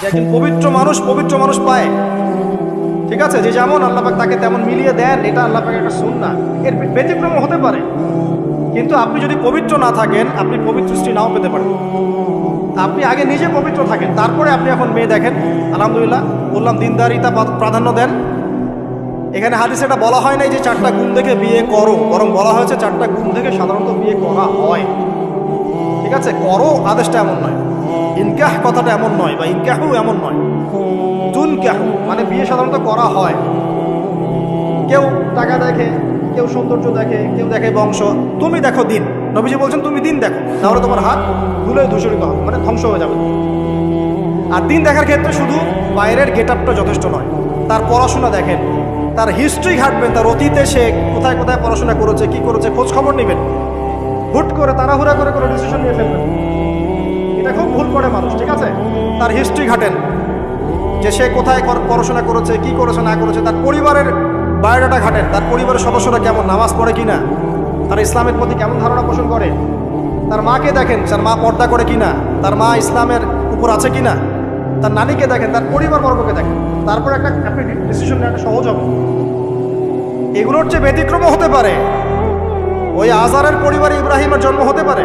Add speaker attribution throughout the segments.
Speaker 1: যে একজন পবিত্র মানুষ পবিত্র মানুষ পায়। ঠিক আছে? যে যেমন আল্লাপাক তাকে তেমন মিলিয়ে দেন, এটা আল্লাপাকের একটা সুন্না এর ব্যতিক্রম হতে পারে। কিন্তু আপনি যদি পবিত্র না থাকেন, আপনি পবিত্র স্ত্রী নাও পেতে পারেন। আপনি আগে নিজে পবিত্র থাকেন, তারপরে আপনি এখন মেয়ে দেখেন। আলহামদুলিল্লাহ, বললাম দিনদারিতা প্রাধান্য দেন। এখানে হাদিসে এটা বলা হয় নাই যে চারটা গুণ দেখে বিয়ে করো। বরং বলা হয়েছে চারটা গুণ দেখে সাধারণত বিয়ে করা হয়। ঠিক আছে? করো, আদেশটা এমন নয়। ইনকাহ কথাটা এমন নয় বা ইনকাহু এমন নয়। তুন কাহু মানে বিয়ে সাধারণত করা হয়। কেউ টাকা দেখে, কেউ সৌন্দর্য দেখে, কেউ দেখে বংশ। তুমি দেখো দিন। নবীজি বলছেন, তুমি দিন দেখো। তাহলে তোমার হাত ধুলে দূষণিত হবে মানে ধ্বংস হয়ে যাবে। আর দিন দেখার ক্ষেত্রে শুধু বাইরের গেট আপটা যথেষ্ট নয়। তার পড়াশোনা দেখেন। তার হিস্ট্রি ঘাটবেন, তার অতীতে সে কোথায় কোথায় পড়াশোনা করেছে, কি করেছে, খোঁজ খবর নেবেন। হুট করে তাড়াহুড়া করে করে ডিসিশন নিয়ে ফেলবেন। এটা খুব ভুল করে মানুষ, ঠিক আছে? তার হিস্ট্রি ঘাটেন। যে সে কোথায় পড়াশোনা করেছে, কি করেছে, না করেছে, তার পরিবারের বায়োডাটা ঘাটেন। তার পরিবারের সদস্যরা কেমন, নামাজ পড়ে কি না তার ইসলামের প্রতি কেমন ধারণা পোষণ করে? তার মাকে দেখেন, তার মা পর্দা করে কি না তার মা ইসলামের উপর আছে কি না তার নানিকে দেখেন, তার পরিবার বর্গকে দেখেন। তারপর একটা আপনি ডিসিশন নেওয়াটা সহজ হবে। এগুলোর চেয়ে ব্যতিক্রমও হতে পারে। ওই আজারের পরিবারে ইব্রাহিমের জন্ম হতে পারে।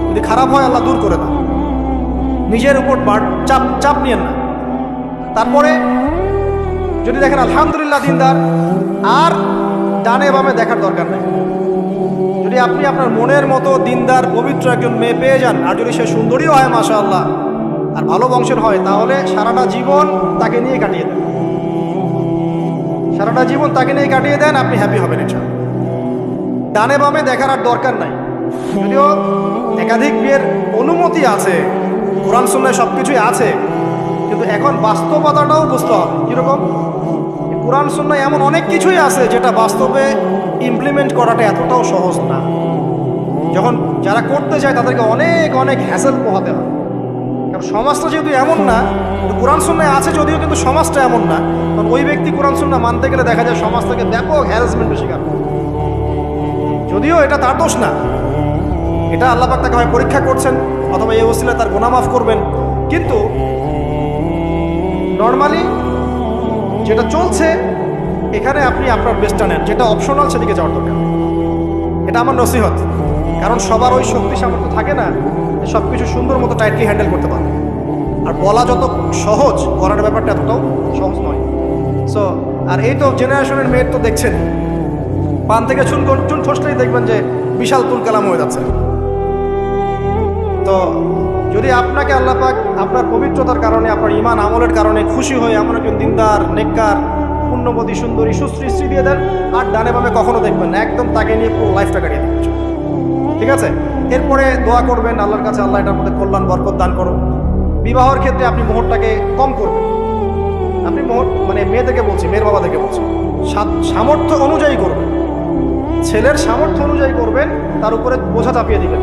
Speaker 1: যদি খারাপ হয়, আল্লাহ দূর করে দাও। নিজের উপর চাপ চাপ নিয়েন না। তারপরে, যদি দেখেন, আলহামদুলিল্লাহ দিনদার, আর ডানে বামে দেখার দরকার নেই। যদি আপনি আপনার মনের মতো দিনদার, পবিত্র একজন মেয়ে পেয়ে যান, আর যদি সে সুন্দরীও হয় মাশা আল্লাহ আর ভালো বংশের হয়, তাহলে সারাটা জীবন তাকে নিয়ে কাটিয়ে দেন। সারাটা জীবন তাকে নিয়ে কাটিয়ে দেন, আপনি হ্যাপি হবেন এটা ডানে বামে দেখার আর দরকার নাই। যদিও একাধিক বিয়ের অনুমতি আছে, কোরআন শুনলে সব কিছুই আছে, কিন্তু এখন বাস্তবতাটাও বুঝতে হবে। কীরকম? কোরআন শুনলে এমন অনেক কিছুই আছে যেটা বাস্তবে ইমপ্লিমেন্ট করাটা এতটাও সহজ না। যখন যারা করতে যায় তাদেরকে অনেক অনেক হ্যাসেল পোহাতে হয়। কারণ সমাজটা যেহেতু এমন না, কিন্তু কোরআন শূন্যায় আছে যদিও কিন্তু সমাজটা এমন না। কারণ ওই ব্যক্তি কোরআন শূন্য মানতে গেলে দেখা যায় সমাজ থেকে ব্যাপক হ্যারাসমেন্টের শিকার। যদিও এটা তার দোষ না। এটা আল্লাপাক তাকে হয় পরীক্ষা করছেন, অথবা এই ওসিলা তার গোনা মাফ করবেন। কিন্তু নর্মালি যেটা চলছে, এখানে আপনি আপনার বেস্টটা নেন। যেটা অপশনাল সেদিকে যাওয়ার দরকার। এটা আমার নসিহত। কারণ সবার ওই শক্তি সামর্থ্য থাকে না সব কিছু সুন্দর মতো টাইটলি হ্যান্ডেল করতে পারে। আর বলা যত সহজ করার ব্যাপারটা এতটাও সহজ নয়। সো আর এই তো জেনারেশনের মেয়ের তো দেখছেন। পান থেকে চুন চুন ঠসলেই দেখবেন যে বিশাল তুল কালাম হয়ে যাচ্ছে। তো যদি আপনাকে আল্লাপাক আপনার পবিত্রতার কারণে, আপনার ইমান আমলের কারণে খুশি হয়ে এমন একজন দিনদার, নেককার, পুণ্যবতী, সুন্দরী, সুশ্রী দিয়ে দেন, আর ডানে বামে কখনো দেখবেন একদম তাকে নিয়ে পুরো লাইফটা কাটিয়ে দিচ্ছ ঠিক আছে? এরপরে দোয়া করবেন, আল্লাহর কাছে আল্লাহ এটার মধ্যে কল্যাণ, বরকত দান করুন। বিবাহর ক্ষেত্রে আপনি মোহরটাকে কম করবেন। আপনি মোহর মানে মেয়েদেরকে বলছি, মেয়ের বাবা থেকে বলছি সামর্থ্য অনুযায়ী করবেন। ছেলের সামর্থ্য অনুযায়ী করবেন, তার উপরে বোঝা চাপিয়ে দিবেন।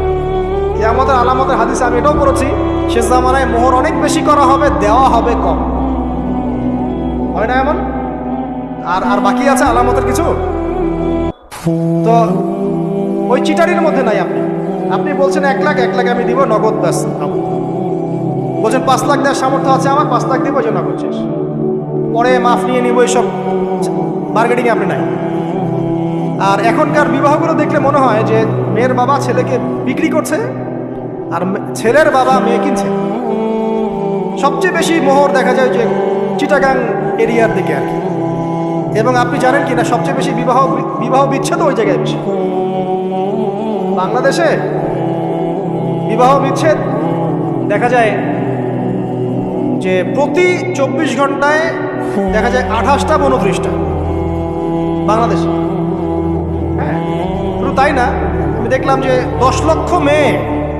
Speaker 1: আমাদের আলামতের হাদিসে আমি এটাও করেছি শেষ জামানায় মোহর অনেক বেশি করা হবে, দেওয়া হবে কম। হয় না এমন? আর আর বাকি আছে আলামতের কিছু? তো ওই চিটারির মধ্যে নাই আপনি। আপনি বলছেন এক লাখ এক লাখ আমি দিব, নগদ ব্যাস বলছেন পাঁচ লাখ দেওয়ার সামর্থ্য আছে আমার, পাঁচ লাখ দিব যে নগদ শেষ। পরে মাফ নিয়ে নিব এইসব মার্কেটিংয়ে আপনি নাই। আর এখনকার বিবাহগুলো দেখলে মনে হয় যে মেয়ের বাবা ছেলেকে বিক্রি করছে আর ছেলের বাবা মেয়ে কিনছে। সবচেয়ে বেশি মোহর দেখা যায় যে চিটাগাং এরিয়ার দিকে আর এবং আপনি জানেন কি না সবচেয়ে বেশি বিবাহ বিবাহ বিচ্ছেদ ওই জায়গায় বেশি। বাংলাদেশে বিবাহ বিচ্ছেদ দেখা যায় যে প্রতি চব্বিশ ঘন্টায় দেখা যায় আঠাশটা উনত্রিশটা বাংলাদেশে। হ্যাঁ শুধু তাই না, আমি দেখলাম যে দশ লক্ষ মেয়ে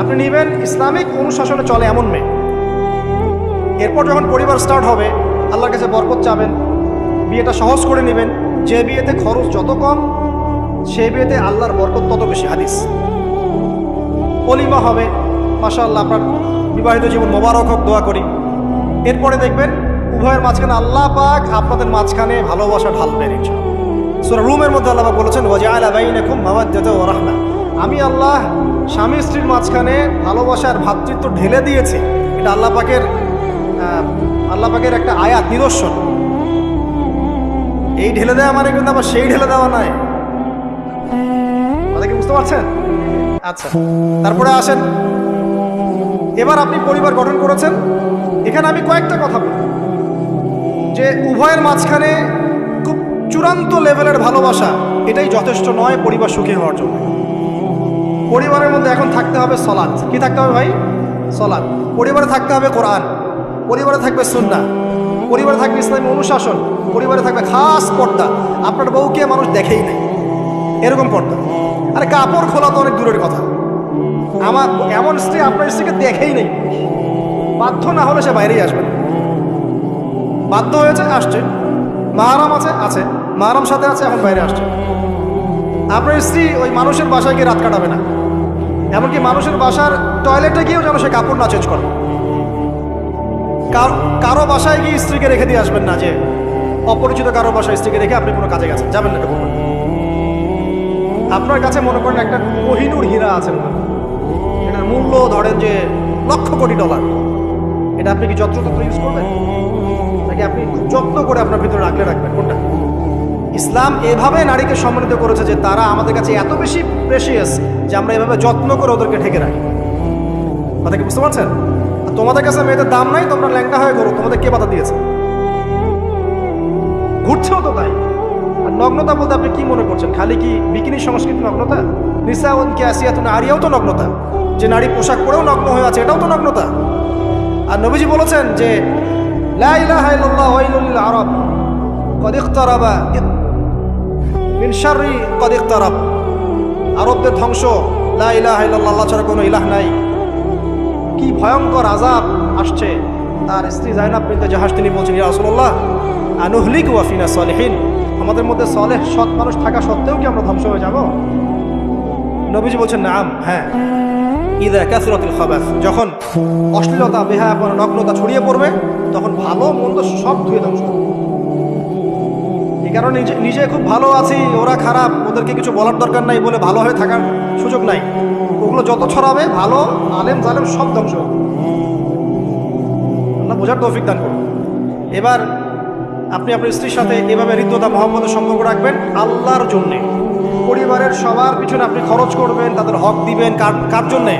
Speaker 1: আপনি নেবেন, ইসলামিক অনুশাসনে চলে এমন মেয়ে। এরপর যখন পরিবার স্টার্ট হবে, আল্লাহর কাছে বরকত চাবেন, বিয়েটা সহজ করে নেবেন, যে বিয়েতে খরচ যত কম সে বিয়েতে আল্লাহর বরকত তত বেশি। হাদিস। অলিমা হবে মাশা আল্লাহ আপনার বিবাহিত জীবন মোবারক হোক, দোয়া করি। এরপরে দেখবেন, উভয়ের মাঝখানে আল্লাহ পাক আপনাদের মাঝখানে ভালোবাসা ঢালবেন সুরা রুমের মধ্যে আল্লাহ বলেছেন খুব আমি আল্লাহ স্বামী স্ত্রীর মাঝখানে ভালোবাসার ভ্রাতৃত্ব ঢেলে দিয়েছি। এটা আল্লাহ পাকের আল্লাহ পাকের একটা আয়াত, নিদর্শন। এই ঢেলে দেওয়া মানে কিন্তু আবার সেই ঢেলে দেওয়া নয়। কথা কি বুঝতে পারছেন? আচ্ছা তারপরে আসেন। এবার আপনি পরিবার গঠন করেছেন। এখানে আমি কয়েকটা কথা বলি। যে উভয়ের মাঝখানে খুব চূড়ান্ত লেভেলের ভালোবাসা, এটাই যথেষ্ট নয় পরিবার সুখী হওয়ার জন্য। পরিবারের মধ্যে এখন থাকতে হবে সলাদ কি থাকতে হবে ভাই? সলাদ পরিবারে থাকতে হবে কোরআন। পরিবারে থাকবে সুন্না পরিবারে থাকবে ইসলামী অনুশাসন। পরিবারে থাকবে খাস পর্দা। আপনার বউকে মানুষ দেখেই নেই। এরকম পর্দা। আরে কাপড় খোলা তো অনেক দূরের কথা। আমার এমন স্ত্রী, আপনার স্ত্রীকে দেখেই নেই। বাধ্য না হলে সে বাইরেই আসবে বাধ্য হয়েছে, আসছে। মাহারাম আছে আছে। মাহারাম সাথে আছে, এখন বাইরে আসছে। আপনার স্ত্রী ওই মানুষের বাসায় গিয়ে রাত কাটাবে না। এমনকি মানুষের বাসার টয়লেটে গিয়েও যেন সে কাপড় না চেঞ্জ করে। কার- বাসায় গিয়ে স্ত্রীকে রেখে দিয়ে আসবেন না যে অপরিচিত কারও বাসায় স্ত্রীকে রেখে আপনি কোনো কাজে গেছেন। যাবেন না এটা আপনার কাছে মনে করেন একটা কোহিনুর হীরা আছে মনে করেন। এটার মূল্য ধরেন যে লক্ষ কোটি ডলার। এটা আপনি কি যত্রতত্র ইউজ করবেন? নাকি আপনি যত্ন করে আপনার ভিতরে রাখলে রাখবেন? কোনটা? ইসলাম এভাবে নারীকে সম্মানিত করেছে যে তারা আমাদের কাছে এত বেশি প্রেশিয়াস যে আমরা এভাবে যত্ন করে ওদেরকে ঢেকে রাখি। কথা কি বুঝতে পারছেন? তোমাদের কাছে মেয়েদের দাম নাই, তোমরা ল্যাংটা হয়ে করো তোমাদের কে বাধা দিয়েছে? ঘুরছেও তো তাই। আর নগ্নতা বলতে আপনি কি মনে করছেন? খালি কি বিকিনি সংস্কৃতি নগ্নতা? নিসা কে আসিয়াতুন আরিয়াও তো নগ্নতা? যে নারী পোশাক পরেও নগ্ন হয়ে আছে, এটাও তো নগ্নতা? আর নবীজি বলেছেন যে, লা ইলাহা ইল্লাল্লাহ ওয়াইলুল লিল আরব। কদ ইখতারাবা মিন শাররি কদ ইখতারাব আরবদের ধ্বংস, লা ইলাহা ইল্লাল্লাহ ছাড়া কোনো ইলাহ নাই। কি ভয়ঙ্কর আজাব আসছে। তার স্ত্রী জাইনাব বিনতে জাহাজ তিনি বলছেন, ইয়া রাসূলুল্লাহ, আনুহলিক ওয়াফিনা সলিহিন। আমাদের মধ্যে সলেহ সৎ মানুষ থাকা সত্ত্বেও কি আমরা ধ্বংস হয়ে যাব? নবীজি বলছেন, নাম হ্যাঁ। ইদা কাসরাতুল খাবাস, যখন অশ্লীলতা, বেহায়াপন, নগ্নতা ছড়িয়ে পড়বে, তখন ভালো মন্দ সব ধুয়ে ধ্বংস হবে। কারণে নিজে নিজে খুব ভালো আছি, ওরা খারাপ, ওদেরকে কিছু বলার দরকার নাই বলে ভালো হয়ে থাকার সুযোগ নাই। ওগুলো যত ছড়াবে, ভালো, আলেম জালেম সব ধ্বংস আল্লাহ বোঝার তৌফিক দান করুন। এবার আপনি আপনার স্ত্রীর সাথে এভাবে হৃদ্যতা মহম্মদের সম্পর্ক রাখবেন আল্লাহর জন্যে। পরিবারের সবার পিছনে আপনি খরচ করবেন, তাদের হক দিবেন, কার কার জন্যে?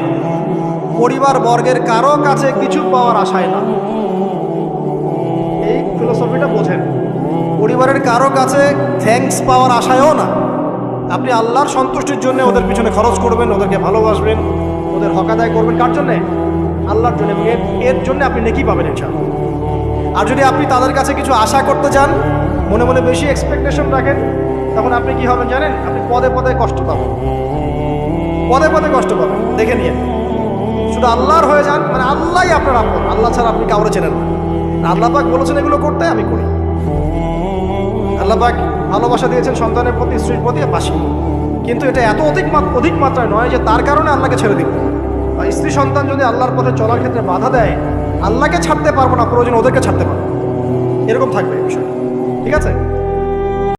Speaker 1: পরিবার বর্গের কারও কাছে কিছু পাওয়ার আশায় না। এই ফিলোসফিটা বোঝেন। পরিবারের কারও কাছে থ্যাঙ্কস পাওয়ার আশায়ও না। আপনি আল্লাহর সন্তুষ্টির জন্য ওদের পিছনে খরচ করবেন, ওদেরকে ভালোবাসবেন, ওদের হক আদায় করবেন। কার জন্যে? আল্লাহর জন্য। এর এর জন্য আপনি নেকি পাবেন, ইনশাআল্লাহ। আর যদি আপনি তাদের কাছে কিছু আশা করতে চান মনে মনে বেশি এক্সপেকটেশন রাখেন, তখন আপনি কি হবেন জানেন? আপনি পদে পদে কষ্ট পাবেন। পদে পদে কষ্ট পাবেন। দেখে নিয়ে। শুধু আল্লাহর হয়ে যান মানে আল্লাহই আপনার আপন। আল্লাহ ছাড়া আপনি কাউরে চেনেন না। আল্লাহ পাক বলেছেন এগুলো করতে, আমি করি। আল্লাহ পাক ভালোবাসা দিয়েছেন সন্তানের প্রতি, স্ত্রীর প্রতি পাশে। কিন্তু এটা এত অধিক অধিক মাত্রায় নয় যে তার কারণে আল্লাহকে ছেড়ে দিব। বা স্ত্রী সন্তান যদি আল্লাহর পথে চলার ক্ষেত্রে বাধা দেয়, আল্লাহকে ছাড়তে পারব না, প্রয়োজন ওদেরকে ছাড়তে পারব এরকম থাকবে বিষয়। ঠিক আছে?